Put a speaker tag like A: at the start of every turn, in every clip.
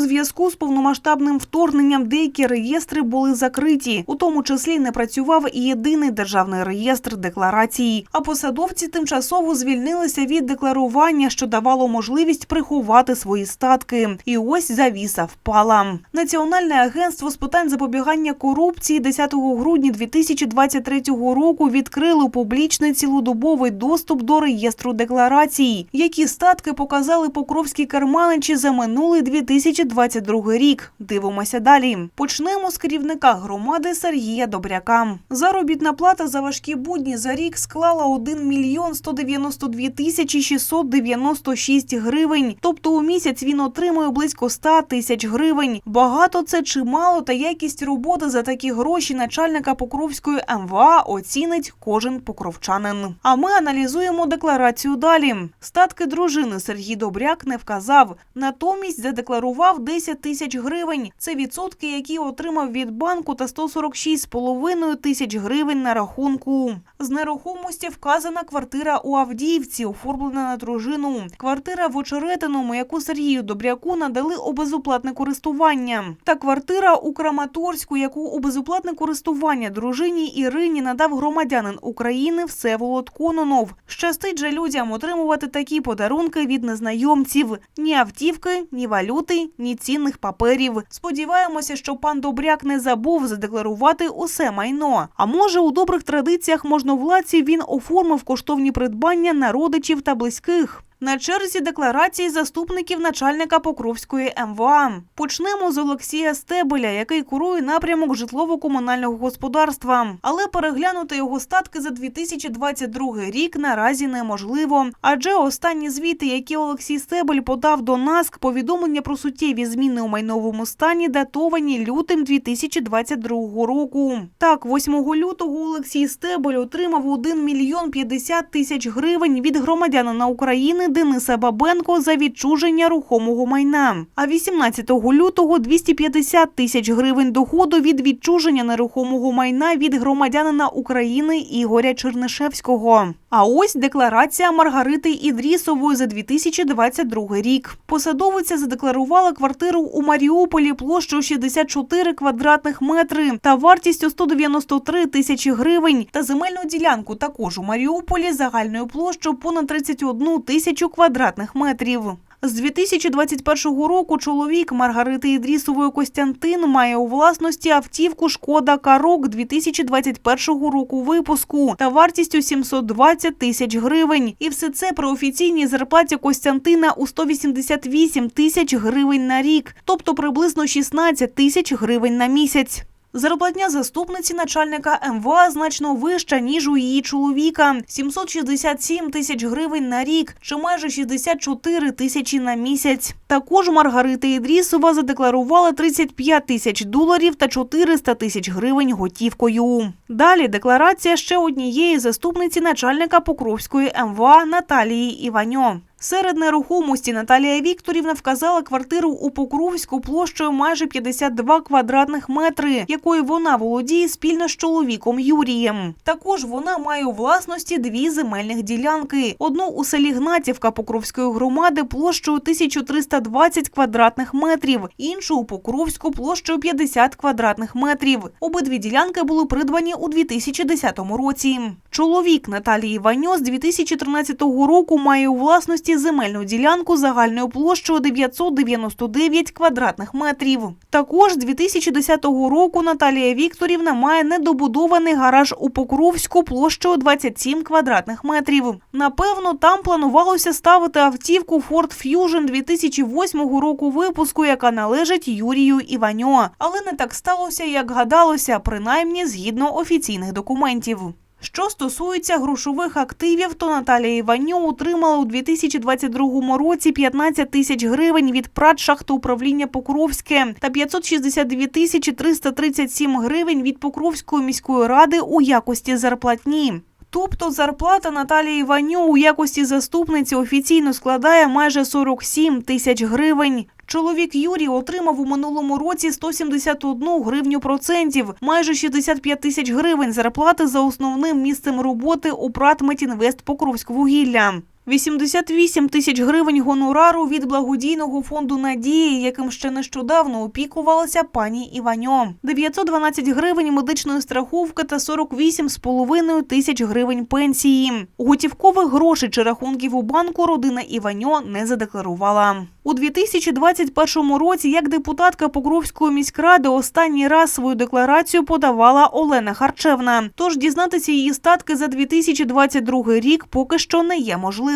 A: зв'язку з повномасштабним вторгненням деякі реєстри були закриті, у тому числі не працював і єдиний державний реєстр декларацій. А посадовці тимчасово звільнилися від декларування, що давало можливість приховати свої статки. І ось завіса впала. Національне агентство з питань запобігання корупції 10 грудня 2023 року відкрило публічний цілодобовий доступ до реєстру декларацій, які статки показали покровські керманичі за минулий 2022 рік. Дивимося далі. Почнемо з керівника громади Сергія Добряка. Заробітна плата за важкі будні за рік склала 1 мільйон 192 тисячі 696 гривень. Тобто у місяць він отримує близько 100 тисяч гривень. Багато це чи мало, та якість роботи за такі гроші начальника Покровської МВА оцінить кожен покровчанин. А ми аналізуємо декларацію далі. Статки дружини Сергій Добряк не вказав. Натомість задекларував 10 тисяч гривень. Це відсотки, які отримав від банку, та 146,5 тисяч гривень на рахунку. З нерухомості вказана квартира у Авдіївці, оформлена на дружину. Квартира в Очеретиному, яку Сергію Добряку надали у безоплатне користування. Та квартира у Краматорську, яку у безоплатне користування дружині Ірині надав громадянин України Всеволод Кононов. Щастить же людям отримувати такі подарунки від незнайомців: ні автівки, ні валюти, ні цінних паперів. Сподіваємося, що пан Добряк не забув задекларувати усе майно. А може, у добрих традиціях можновладців він оформив коштовні придбання на родичів та близьких. На черзі декларації заступників начальника Покровської МВА. Почнемо з Олексія Стебеля, який курує напрямок житлово-комунального господарства. Але переглянути його статки за 2022 рік наразі неможливо. Адже останні звіти, які Олексій Стебель подав до НАСК, повідомлення про суттєві зміни у майновому стані, датовані лютим 2022 року. Так, 8 лютого Олексій Стебель отримав 1 мільйон 50 тисяч гривень від громадянина України Дениса Бабенко за відчуження рухомого майна. А 18 лютого 250 тисяч гривень доходу від відчуження нерухомого майна від громадянина України Ігоря Чернишевського. А ось декларація Маргарити Ідрісової за 2022 рік. Посадовиця задекларувала квартиру у Маріуполі площею 64 квадратних метри та вартістю 193 тисячі гривень та земельну ділянку також у Маріуполі загальною площею понад 31 тисячу квадратних метрів. З 2021 року чоловік Маргарити Ідрісової Костянтин має у власності автівку Шкода Карок 2021 року випуску та вартістю 720 тисяч гривень. І все це при офіційній зарплаті Костянтина у 188 тисяч гривень на рік, тобто приблизно 16 тисяч гривень на місяць. Зарплатня заступниці начальника МВА значно вища, ніж у її чоловіка – 767 тисяч гривень на рік, чи майже 64 тисячі на місяць. Також Маргарита Ідрісова задекларувала 35 тисяч доларів та 400 тисяч гривень готівкою. Далі декларація ще однієї заступниці начальника Покровської МВА Наталії Іваньо. Серед нерухомості Наталія Вікторівна вказала квартиру у Покровську площею майже 52 квадратних метри, якою вона володіє спільно з чоловіком Юрієм. Також вона має у власності дві земельних ділянки: одну у селі Гнатівка Покровської громади площею 1320 квадратних метрів, іншу у Покровську площею 50 квадратних метрів. Обидві ділянки були придбані у 2010 році. Чоловік Наталії Ваньо з 2013 року має у власності земельну ділянку загальною площею 999 квадратних метрів. Також з 2010 року Наталія Вікторівна має недобудований гараж у Покровську площею 27 квадратних метрів. Напевно, там планувалося ставити автівку Ford Fusion 2008 року випуску, яка належить Юрію Іваньо. Але не так сталося, як гадалося, принаймні згідно офіційних документів. Що стосується грошових активів, то Наталія Іваньо отримала у 2022 році 15 тисяч гривень від Прадшахту управління Покровське та 562 тисячі 337 гривень від Покровської міської ради у якості зарплатні. Тобто зарплата Наталії Іваньо у якості заступниці офіційно складає майже 47 тисяч гривень. Чоловік Юрій отримав у минулому році 171 гривню процентів, майже 65 тисяч гривень зарплати за основним місцем роботи у Пратметінвест Покровськвугілля. 88 тисяч гривень гонорару від благодійного фонду Надії, яким ще нещодавно опікувалася пані Іваньо. 912 гривень медичної страховки та 48,5 тисяч гривень пенсії. Готівкових грошей чи рахунків у банку родина Іваньо не задекларувала. У 2021 році, як депутатка Покровської міськради, останній раз свою декларацію подавала Олена Харчевна. Тож дізнатися її статки за 2022 рік поки що не є можливим.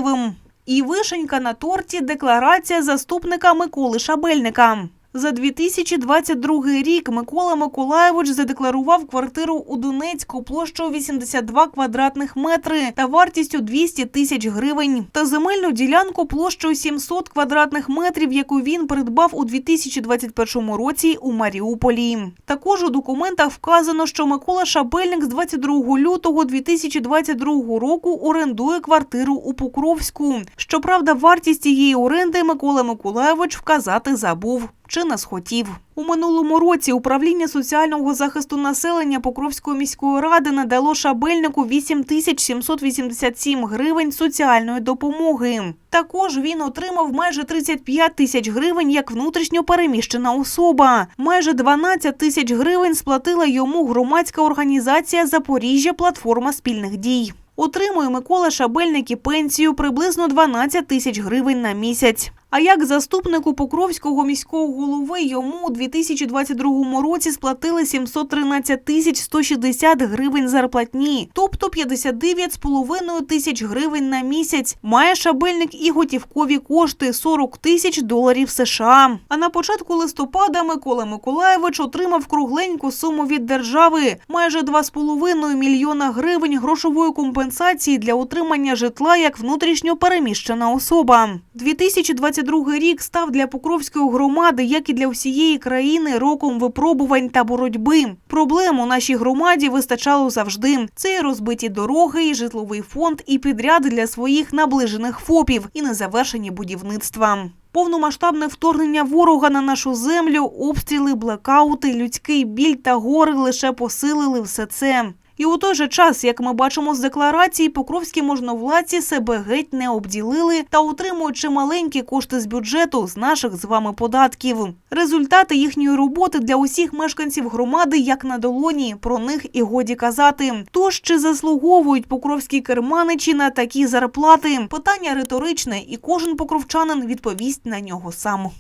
A: І вишенька на торті декларація заступника Миколи Шабельника. За 2022 рік Микола Миколаєвич задекларував квартиру у Донецьку площею 82 квадратних метри та вартістю 200 тисяч гривень та земельну ділянку площею 700 квадратних метрів, яку він придбав у 2021 році у Маріуполі. Також у документах вказано, що Микола Шабельник з 22 лютого 2022 року орендує квартиру у Покровську. Щоправда, вартість цієї оренди Микола Миколаєвич вказати забув. Чи не схотів у минулому році управління соціального захисту населення Покровської міської ради надало шабельнику 8 тисяч 787 гривень соціальної допомоги. Також він отримав майже 35 тисяч гривень як внутрішньо переміщена особа. Майже 12 тисяч гривень сплатила йому громадська організація Запоріжжя Платформа спільних дій. Отримує Микола Шабельник і пенсію приблизно 12 тисяч гривень на місяць. А як заступнику Покровського міського голови йому у 2022 році сплатили 713 тисяч 160 гривень зарплатні, тобто 59,5 тисяч гривень на місяць. Має шабельник і готівкові кошти 40 тисяч доларів США. А на початку листопада Микола Миколаєвич отримав кругленьку суму від держави майже 2,5 мільйона гривень грошової компенсації для утримання житла як внутрішньо переміщена особа. 2022 рік став для Покровської громади, як і для всієї країни, роком випробувань та боротьби. Проблем у нашій громаді вистачало завжди. Це і розбиті дороги, і житловий фонд, і підряди для своїх наближених ФОПів, і незавершені будівництва. Повномасштабне вторгнення ворога на нашу землю, обстріли, блекаути, людський біль та гори лише посилили все це. І у той же час, як ми бачимо з декларації, покровські можновладці себе геть не обділили та отримують чималенькі кошти з бюджету з наших з вами податків. Результати їхньої роботи для усіх мешканців громади як на долоні. Про них і годі казати. Тож чи заслуговують покровські керманичі на такі зарплати? Питання риторичне, і кожен покровчанин відповість на нього сам.